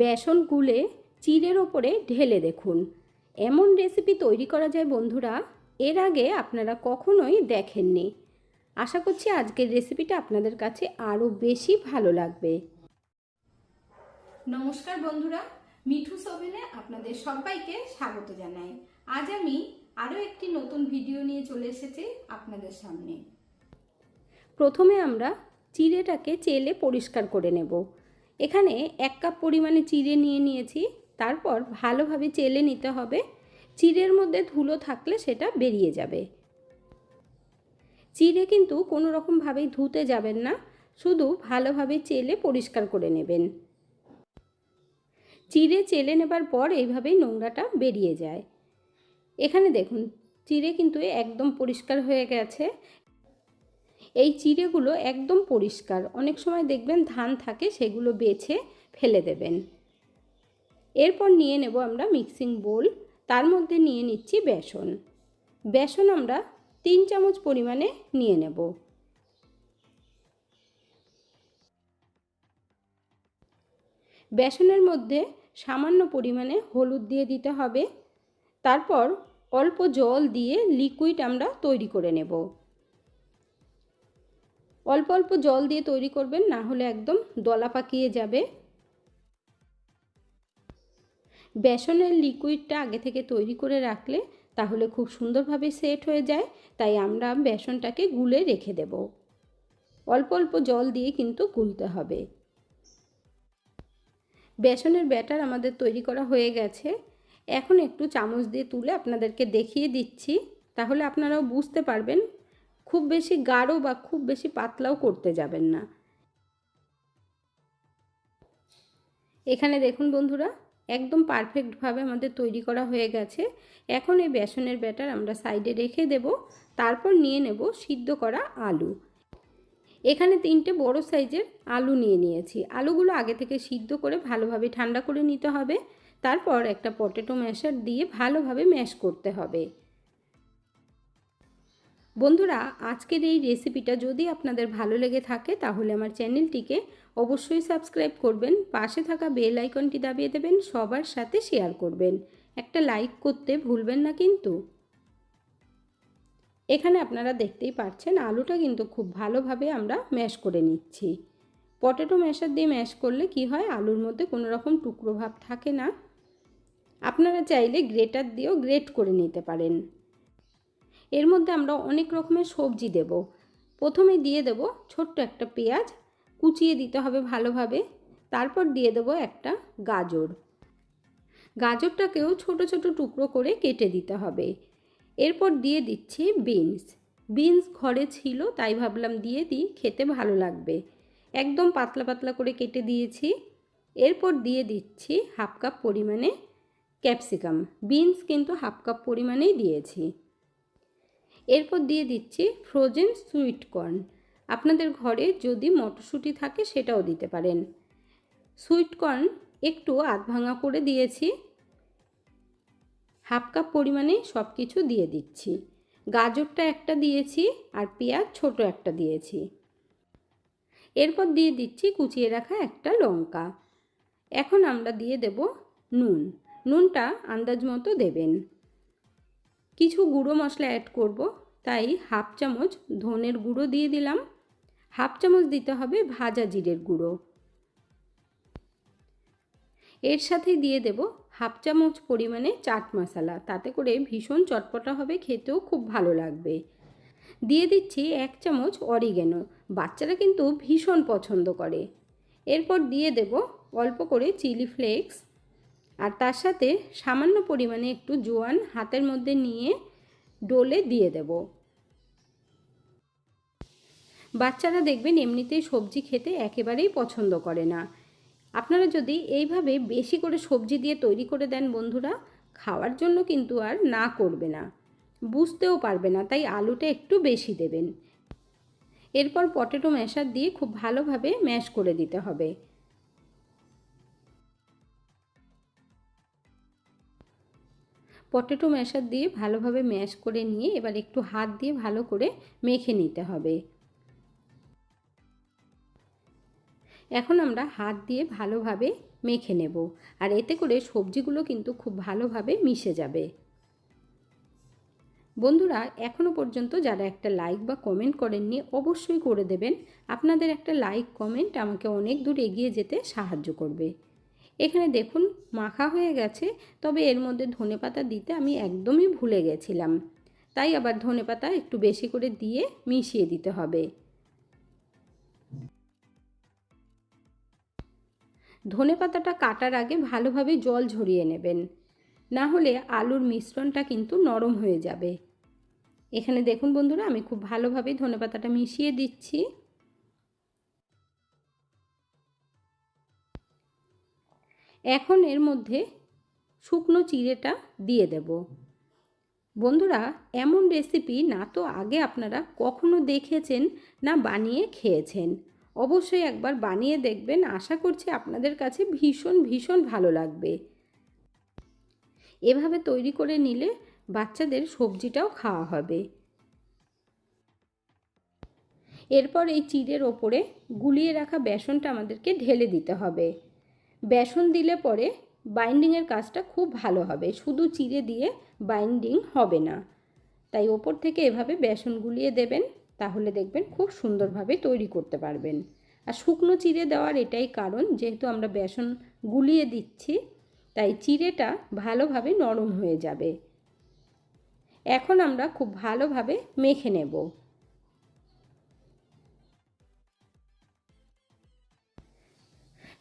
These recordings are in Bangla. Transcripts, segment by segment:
বেসন গুলে চিড়ের ওপরে ঢেলে দেখুন। এমন রেসিপি তৈরি করা যায় বন্ধুরা এর আগে আপনারা কখনোই দেখেননি। আশা করছি আজকের রেসিপিটা আপনাদের কাছে আরও বেশি ভালো লাগবে। নমস্কার বন্ধুরা মিঠু সোভেনে আপনাদের সবাইকে স্বাগত জানাই। আজ আমি আরও একটি নতুন ভিডিও নিয়ে চলে এসেছি আপনাদের সামনে। প্রথমে আমরা চিড়েটাকে চেলে পরিষ্কার করে নেব। এখানে এক কাপ পরিমাণে চিড়ে নিয়ে নিয়েছি, তারপর ভালোভাবে চেলে নিতে হবে। চিড়ের মধ্যে ধুলো থাকলে সেটা বেরিয়ে যাবে। চিড়ে কিন্তু কোনো রকমভাবেই ধুতে যাবেন না, শুধু ভালোভাবে চেলে পরিষ্কার করে নেবেন। চিড়ে চেলে নেবার পর এইভাবেই নোংরাটা বেরিয়ে যায়। এখানে দেখুন, চিড়ে কিন্তু একদম পরিষ্কার হয়ে গেছে। এই চিড়েগুলো একদম পরিষ্কার। অনেক সময় দেখবেন ধান থাকে, সেগুলো বেছে ফেলে দেবেন। এরপর নিয়ে নেব আমরা মিক্সিং বোল। তার মধ্যে নিয়ে নিচ্ছি বেসন। বেসন আমরা তিন চামচ পরিমাণে নিয়ে নেব। বেসনের মধ্যে সামান্য পরিমাণে হলুদ দিয়ে দিতে হবে। তারপর অল্প জল দিয়ে লিকুইড আমরা তৈরি করে নেব। অল্প অল্প জল দিয়ে তৈরি করবেন, না হলে একদম দলা পাকিয়ে যাবে। বেসনের লিকুইডটা আগে থেকে তৈরি করে রাখলে তাহলে খুব সুন্দরভাবে সেট হয়ে যায়, তাই আমরা বেসনটাকে গুলে রেখে দেব। অল্প অল্প জল দিয়ে কিন্তু গুলতে হবে। বেসনের ব্যাটার আমাদের তৈরি করা হয়ে গেছে। এখন একটু চামচ দিয়ে তুলে আপনাদেরকে দেখিয়ে দিচ্ছি, তাহলে আপনারাও বুঝতে পারবেন খুব বেশি গাঢ় বা খুব বেশি পাতলাও করতে যাবেন না। এখানে দেখুন বন্ধুরা, একদম পারফেক্টভাবে আমাদের তৈরি করা হয়ে গেছে। এখন এই বেসনের ব্যাটার আমরা সাইডে রেখে দেব, তারপর নিয়ে নেব সিদ্ধ করা আলু। এখানে তিনটে বড় সাইজের আলু নিয়ে নিয়েছি। আলুগুলো আগে থেকে সিদ্ধ করে ভালোভাবে ঠান্ডা করে নিতে হবে, তারপর একটা পটেটো ম্যাশার দিয়ে ভালোভাবে ম্যাশ করতে হবে। বন্ধুরা, আজকের এই রেসিপিটা যদি আপনাদের ভালো লেগে থাকে, তাহলে আমার চ্যানেলটিকে অবশ্যই সাবস্ক্রাইব করবেন, পাশে থাকা বেল আইকনটি দাবিয়ে দেবেন, সবার সাথে শেয়ার করবেন। একটা লাইক করতে ভুলবেন না কিন্তু। এখানে আপনারা দেখতেই পাচ্ছেন, আলুটা কিন্তু খুব ভালোভাবে আমরা ম্যাশ করে নিচ্ছি। পটেটো ম্যাশার দিয়ে ম্যাশ করলে কি হয়, আলুর মধ্যে কোনো রকম টুকরো ভাব থাকে না। আপনারা চাইলে গ্রেটার দিয়েও গ্রেট করে নিতে পারেন। এর মধ্যে আমরা অনেক রকমের সবজি দেব। প্রথমে দিয়ে দেব ছোট্ট একটা পেঁয়াজ, কুচিয়ে দিতে হবে ভালোভাবে। তারপর দিয়ে দেব একটা গাজর। গাজরটাকেও ছোট ছোট টুকরো করে কেটে দিতে হবে। এরপর দিয়ে দিচ্ছি বিনস। বিনস ঘরে ছিল, তাই ভাবলাম দিয়ে দিই, খেতে ভালো লাগবে। একদম পাতলা পাতলা করে কেটে দিয়েছি। এরপর দিয়ে দিচ্ছি হাফ কাপ পরিমাণে ক্যাপসিকাম। বিনস কিন্তু হাফ কাপ পরিমাণেই দিয়েছি। এরপর দিয়ে দিচ্ছি ফ্রোজেন সুইট কর্ন আপনাদের ঘরে যদি মটরশুঁটি থাকে সেটাও দিতে পারেন। সুইট কর্ন একটু আধ ভাঙা করে দিয়েছি। হাফ কাপ পরিমাণে সব কিছু দিয়ে দিচ্ছি। গাজরটা একটা দিয়েছি আর পেঁয়াজ ছোট একটা দিয়েছি। এরপর দিয়ে দিচ্ছি কুচিয়ে রাখা একটা লঙ্কা। এখন আমরা দিয়ে দেব নুন। নুনটা আন্দাজ মতো দেবেন। কিছু গুঁড়ো মশলা অ্যাড করব। তাই হাফ চামচ ধনের গুঁড়ো দিয়ে দিলাম। হাফ চামচ দিতে হবে ভাজা জিরের গুঁড়ো। এর সাথে দিয়ে দেব হাফ চামচ পরিমাণে চাট মশলা। তাতে করে ভীষণ চটপটা হবে, খেতেও খুব ভালো লাগবে। দিয়ে দিচ্ছি এক চামচ অরিগেনো বাচ্চারা কিন্তু ভীষণ পছন্দ করে। এরপর দিয়ে দেব অল্প করে চিলি ফ্লেক্স আর তার সাথে সামান্য পরিমাণে একটু জোয়ান হাতের মধ্যে নিয়ে ডোলে দিয়ে দেব। বাচ্চারা দেখবেন এমনিতেই সবজি খেতে একেবারেই পছন্দ করে না। আপনারা যদি এইভাবে বেশি করে সবজি দিয়ে তৈরি করে দেন বন্ধুরা, খাওয়ার জন্য কিন্তু আর না করবে না। বুঝতেও পারবে না, তাই আলুটা একটু বেশি দেবেন। এরপর পটেটো ম্যাশার দিয়ে খুব ভালোভাবে ম্যাশ করে দিতে হবে। পটেটো ম্যাশার দিয়ে ভালোভাবে ম্যাশ করে নিয়ে এবার একটু হাত দিয়ে ভালো করে মেখে নিতে হবে। এখন আমরা হাত দিয়ে ভালোভাবে মেখে নেব আর এতে করে সবজিগুলো কিন্তু খুব ভালোভাবে মিশে যাবে। বন্ধুরা এখনও পর্যন্ত যারা একটা লাইক বা কমেন্ট করেননি অবশ্যই করে দেবেন। আপনাদের একটা লাইক, কমেন্ট আমাকে অনেক দূর এগিয়ে যেতে সাহায্য করবে। এখানে দেখুন মাখা হয়ে গেছে, তবে এর মধ্যে ধনেপাতা দিতে আমি একদমই ভুলে গেছিলাম। তাই আবার ধনেপাতা একটু বেশি করে দিয়ে মিশিয়ে দিতে হবে। ধনে পাতাটা কাটার আগে ভালোভাবে জল ঝরিয়ে নেবেন। না হলে আলুর মিশ্রণটা কিন্তু নরম হয়ে যাবে। এখানে দেখুন বন্ধুরা, আমি খুব ভালোভাবে ধনে পাতাটা মিশিয়ে দিচ্ছি। এখন এর মধ্যে শুকনো চিড়েটা দিয়ে দেব। বন্ধুরা, এমন রেসিপি না তো আগে আপনারা কখনো দেখেছেন না বানিয়ে খেয়েছেন। অবশ্যই একবার বানিয়ে দেখবেন, আশা করছি আপনাদের কাছে ভীষণ ভীষণ ভালো লাগবে। এভাবে তৈরি করে নিলে বাচ্চাদের সবজিটাও খাওয়া হবে। এরপর এই চিড়ের ওপরে গুলিয়ে রাখা বেসনটা আমাদেরকে ঢেলে দিতে হবে। বেসন দিলে পরে বাইন্ডিংয়ের কাজটা খুব ভালো হবে। শুধু চিড়ে দিয়ে বাইন্ডিং হবে না। তাই ওপর থেকে এভাবে বেসন গুলিয়ে দেবেন, তাহলে দেখবেন খুব সুন্দরভাবে তৈরি করতে পারবেন। আর শুকনো চিড়ে দেওয়ার এটাই কারণ, যেহেতু আমরা বেসন গুলিয়ে দিচ্ছি, তাই চিড়েটা ভালোভাবে নরম হয়ে যাবে। এখন আমরা খুব ভালোভাবে মেখে নেব।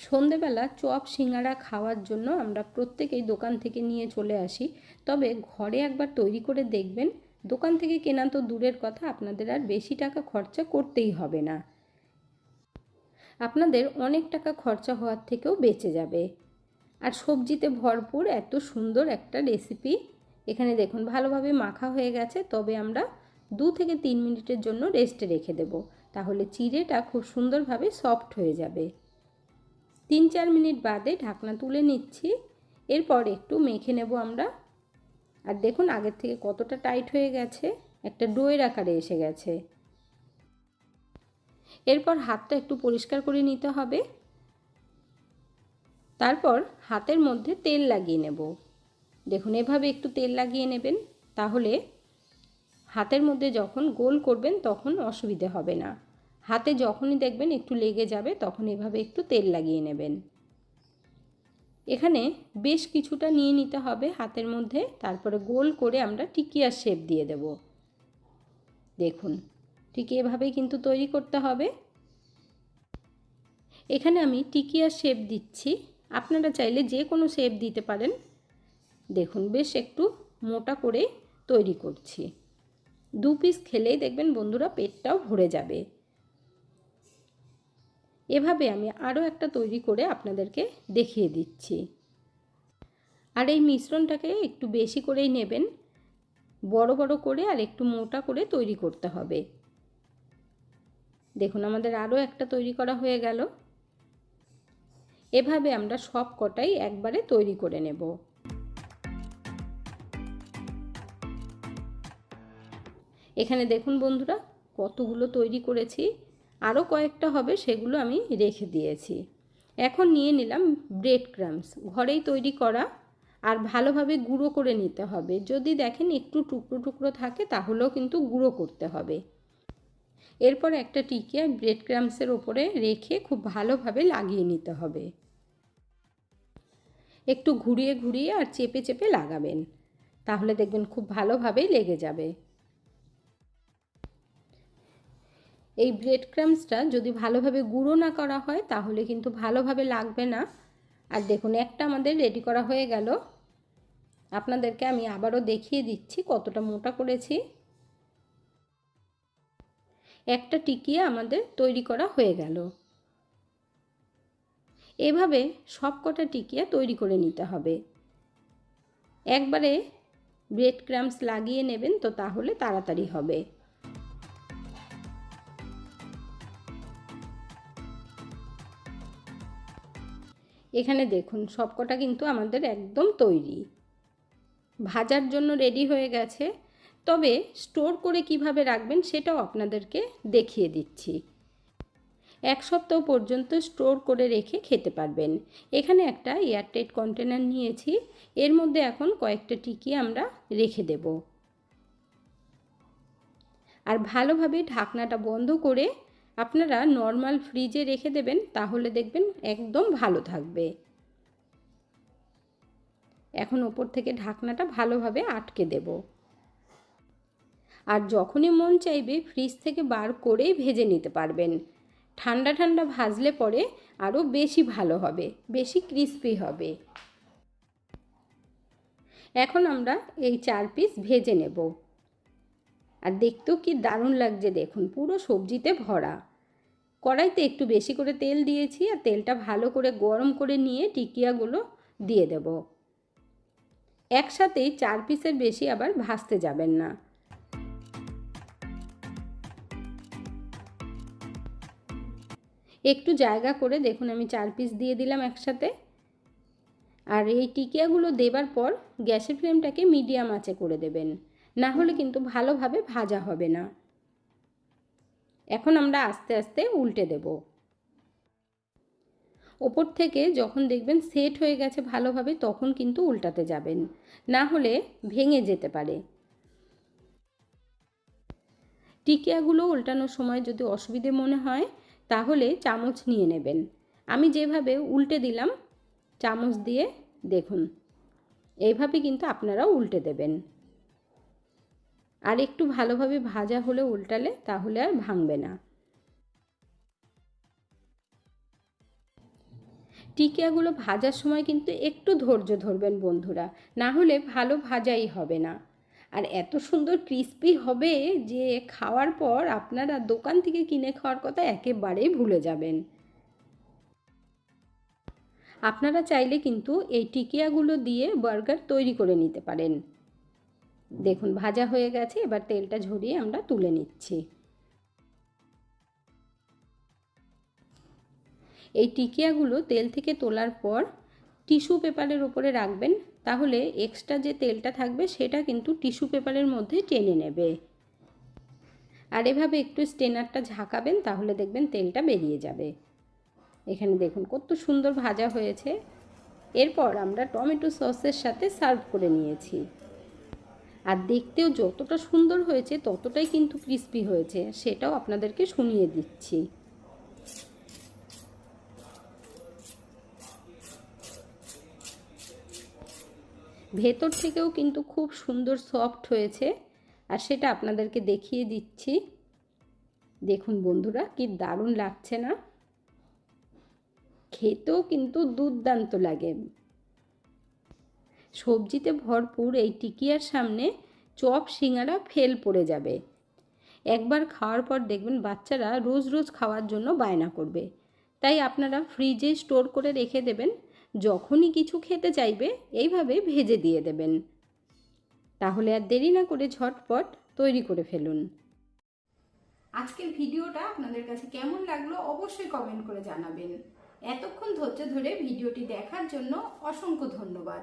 সন্ধেবেলা চপ সিঙ্গারা খাওয়ার জন্য আমরা প্রত্যেকেই দোকান থেকে নিয়ে চলে আসি। তবে ঘরে একবার তৈরি করে দেখবেন, দোকান থেকে কেনা তো দূরের কথা, আপনাদের আর বেশি টাকা খরচা করতেই হবে না। আপনাদের অনেক টাকা খরচা হওয়ার থেকেও বেঁচে যাবে। আর সবজিতে ভরপুর এত সুন্দর একটা রেসিপি। এখানে দেখুন, ভালোভাবে মাখা হয়ে গেছে, তবে আমরা দু থেকে তিন মিনিটের জন্য রেস্টে রেখে দেব। তাহলে চিড়েটা খুব সুন্দরভাবে সফট হয়ে যাবে। তিন চার মিনিট বাদে ঢাকনা তুলে নিচ্ছি। এরপর একটু মেখে নেব আমরা। আর দেখুন আগের থেকে কতটা টাইট হয়ে গেছে। একটা ডোয়ের আকারে এসে গেছে। এরপর হাতটা একটু পরিষ্কার করে নিতে হবে। তারপর হাতের মধ্যে তেল লাগিয়ে নেব। দেখুন এভাবে একটু তেল লাগিয়ে নেবেন। তাহলে হাতের মধ্যে যখন গোল করবেন তখন অসুবিধে হবে না। হাতে যখনই দেখবেন একটু লেগে যাবে, তখন এভাবে একটু তেল লাগিয়ে নেবেন। এখানে বেশ কিছুটা নিয়ে নিতে হবে হাতের মধ্যে, তারপরে গোল করে আমরা টিকিয়ার শেপ দিয়ে দেব। দেখুন, ঠিক এভাবেই কিন্তু তৈরি করতে হবে। এখানে আমি টিকিয়ার শেপ দিচ্ছি। আপনারা চাইলে যে কোনো শেপ দিতে পারেন। দেখুন, বেশ একটু মোটা করে তৈরি করছি। দু পিস খেলেই দেখবেন বন্ধুরা পেটটাও ভরে যাবে। এভাবে আমি আরও একটা তৈরি করে আপনাদেরকে দেখিয়ে দিচ্ছি। আর এই মিশ্রণটাকে একটু বেশি করেই নেবেন। বড় বড় করে আর একটু মোটা করে তৈরি করতে হবে। দেখুন, আমাদের আরও একটা তৈরি করা হয়ে গেল। এভাবে আমরা সব কটাই একবারে তৈরি করে নেব। এখানে দেখুন বন্ধুরা, কতগুলো তৈরি করেছি। আরও কয়েকটা হবে, সেগুলো আমি রেখে দিয়েছি। এখন নিয়ে নিলাম ব্রেড ক্রামস ঘরেই তৈরি করা আর ভালোভাবে গুঁড়ো করে নিতে হবে। যদি দেখেন একটু টুকরো টুকরো থাকে, তাহলেও কিন্তু গুঁড়ো করতে হবে। এরপর একটা টিকিয়া ব্রেড ক্রামসের ওপরে রেখে খুব ভালোভাবে লাগিয়ে নিতে হবে। একটু ঘুরিয়ে ঘুরিয়ে আর চেপে চেপে লাগাবেন। তাহলে দেখবেন খুব ভালোভাবেই লেগে যাবে। এই ব্রেড ক্রামসটা যদি ভালোভাবে গুঁড়ো না করা হয়, তাহলে কিন্তু ভালোভাবে লাগবে না। আর দেখুন, একটা আমাদের রেডি করা হয়ে গেল। আপনাদেরকে আমি আবারও দেখিয়ে দিচ্ছি কতটা মোটা করেছি। একটা টিকিয়ে আমাদের তৈরি করা হয়ে গেল। এভাবে সব কটা টিকিয়া তৈরি করে নিতে হবে। একবারে ব্রেড ক্রামস লাগিয়ে নেবেন, তো তাহলে তাড়াতাড়ি হবে। এখানে দেখুন, সবকটা কিন্তু আমাদের একদম তৈরি। ভাজার জন্য রেডি হয়ে গেছে। তবে স্টোর করে কীভাবে রাখবেন সেটাও আপনাদেরকে দেখিয়ে দিচ্ছি। এক সপ্তাহ পর্যন্ত স্টোর করে রেখে খেতে পারবেন। এখানে একটা এয়ারটাইট কন্টেনার নিয়েছি। এর মধ্যে এখন কয়েকটা টিকি আমরা রেখে দেব। আর ভালোভাবে ঢাকনাটা বন্ধ করে আপনারা নর্মাল ফ্রিজে রেখে দেবেন, তাহলে দেখবেন একদম ভালো থাকবে। এখন ওপর থেকে ঢাকনাটা ভালোভাবে আটকে দেব। আর যখনই মন চাইবে ফ্রিজ থেকে বার করেই ভেজে নিতে পারবেন। ঠান্ডা ঠান্ডা ভাজলে পরে আরও বেশি ভালো হবে, বেশি ক্রিস্পি হবে। এখন আমরা এই চার পিস ভেজে নেব। আর দেখতেও কি দারুণ লাগছে দেখুন, পুরো সবজিতে ভরা। কড়াইতে একটু বেশি করে তেল দিয়েছি আর তেলটা ভালো করে গরম করে নিয়ে টিকিয়াগুলো দিয়ে দেব। একসাথেই চার পিসের বেশি আবার ভাজতে যাবেন না। একটু জায়গা করে দেখুন আমি চার পিস দিয়ে দিলাম একসাথে। আর এই টিকিয়াগুলো দেবার পর গ্যাসের ফ্লেমটাকে মিডিয়াম আঁচে করে দেবেন। না হলে কিন্তু ভালোভাবে ভাজা হবে না। এখন আমরা আস্তে আস্তে উল্টে দেব। ওপর থেকে যখন দেখবেন সেট হয়ে গেছে ভালোভাবে, তখন কিন্তু উল্টাতে যাবেন। না হলে ভেঙে যেতে পারে। টিকিয়াগুলো উল্টানোর সময় যদি অসুবিধে মনে হয়, তাহলে চামচ নিয়ে নেবেন। আমি যেভাবে উল্টে দিলাম, চামচ দিয়ে দেখুন। এইভাবে কিন্তু আপনারাও উল্টে দেবেন। আর একটু ভালোভাবে ভাজা হলে উল্টালে তাহলে আর ভাঙবে না। টিকিয়াগুলো ভাজার সময় কিন্তু একটু ধৈর্য ধরবেন বন্ধুরা, না হলে ভালো ভাজাই হবে না। আর এত সুন্দর ক্রিস্পি হবে যে খাওয়ার পর আপনারা দোকান থেকে কিনে খাওয়ার কথা একেবারেই ভুলে যাবেন। আপনারা চাইলে কিন্তু এই টিকিয়াগুলো দিয়ে বার্গার তৈরি করে নিতে পারেন। দেখুন, ভাজা হয়ে গেছে, এবার তেলটা ঝরিয়ে আমরা তুলে নিচ্ছি। এই টিকিয়াগুলো তেল থেকে তোলার পর টিস্যু পেপারের উপরে রাখবেন, তাহলে এক্সট্রা যে তেলটা থাকবে সেটা কিন্তু টিস্যু পেপারের মধ্যে টেনে নেবে। আর এভাবে একটু স্টেনারটা ঝাঁকাবেন, তাহলে দেখবেন তেলটা বেরিয়ে যাবে। এখানে দেখুন, কত সুন্দর ভাজা হয়েছে। এরপর আমরা টমেটো সসের সাথে সার্ভ করে নিয়েছি। আর দেখতেও যতটা সুন্দর হয়েছে, ততটাই কিন্তু ক্রিস্পি হয়েছে। সেটাও আপনাদেরকে শুনিয়ে দিচ্ছি। ভেতর থেকেও কিন্তু খুব সুন্দর সফট হয়েছে। আর সেটা আপনাদেরকে দেখিয়ে দিচ্ছি। দেখুন বন্ধুরা, কি দারুণ লাগছে না? খেতেও কিন্তু দুর্দান্ত লাগে। সবজিতে ভরপুর এই টিকিয়ার সামনে চপ, সিঙ্গারা ফেল পড়ে যাবে। একবার খাওয়ার পর দেখবেন বাচ্চারা রোজ রোজ খাওয়ার জন্য বায়না করবে। তাই আপনারা ফ্রিজে স্টোর করে রেখে দেবেন। যখনই কিছু খেতে চাইবে, এইভাবে ভেজে দিয়ে দেবেন। তাহলে আর দেরি না করে ঝটপট তৈরি করে ফেলুন। আজকের ভিডিওটা আপনাদের কাছে কেমন লাগল অবশ্যই কমেন্ট করে জানাবেন। এতক্ষণ ধৈর্য ধরে ভিডিওটি দেখার জন্য অসংখ্য ধন্যবাদ।